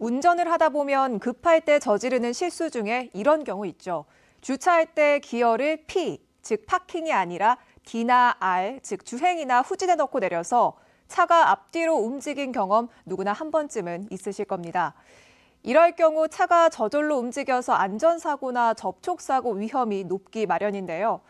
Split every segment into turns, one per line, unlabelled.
운전을 하다 보면 급할 때 저지르는 실수 중에 이런 경우 있죠. 주차할 때 기어를 P, 즉 파킹이 아니라 D나 R, 즉 주행이나 후진에 넣고 내려서 차가 앞뒤로 움직인 경험 누구나 한 번쯤은 있으실 겁니다. 이럴 경우 차가 저절로 움직여서 안전사고나 접촉사고 위험이 높기 마련인데요.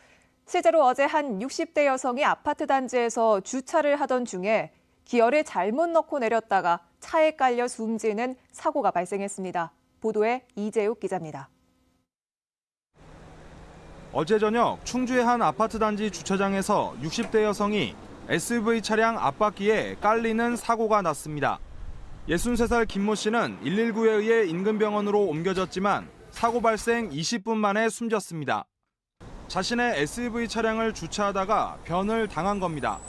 실제로 어제 한 60대 여성이 아파트 단지에서 주차를 하던 중에 기어를 잘못 넣고 내렸다가 차에 깔려 숨지는 사고가 발생했습니다. 보도에 이재욱 기자입니다.
어제 저녁 충주의 한 아파트 단지 주차장에서 60대 여성이 SUV 차량 앞바퀴에 깔리는 사고가 났습니다. 63살 김모 씨는 119에 의해 인근 병원으로 옮겨졌지만 사고 발생 20분 만에 숨졌습니다. 자신의 SUV 차량을 주차하다가 변을 당한 겁니다.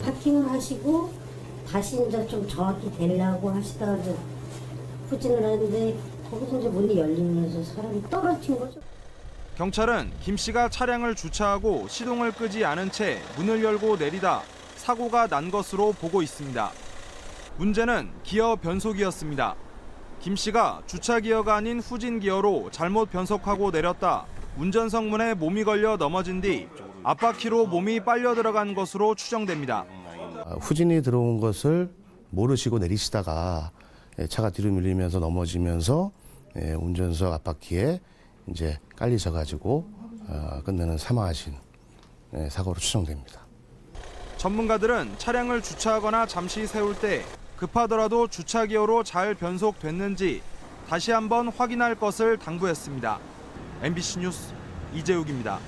파킹을 하시고 다시 이제 좀 정확히 되려고 하시다가 이제 후진을 하는데 거기서 이제 문이 열리면서 사람이 떨어진 거죠.
경찰은 김 씨가 차량을 주차하고 시동을 끄지 않은 채 문을 열고 내리다 사고가 난 것으로 보고 있습니다. 문제는 기어 변속이었습니다. 김 씨가 주차 기어가 아닌 후진 기어로 잘못 변속하고 내렸다 운전석 문에 몸이 걸려 넘어진 뒤 앞바퀴로 몸이 빨려 들어간 것으로 추정됩니다.
아, 후진이 들어온 것을 모르시고 내리시다가 예, 차가 뒤로 밀리면서 넘어지면서 예, 운전석 앞바퀴에 이제 깔리셔 가지고 어, 끝내는 사망하신 예, 사고로 추정됩니다.
전문가들은 차량을 주차하거나 잠시 세울 때 급하더라도 주차 기어로 잘 변속됐는지 다시 한번 확인할 것을 당부했습니다. MBC 뉴스 이재욱입니다.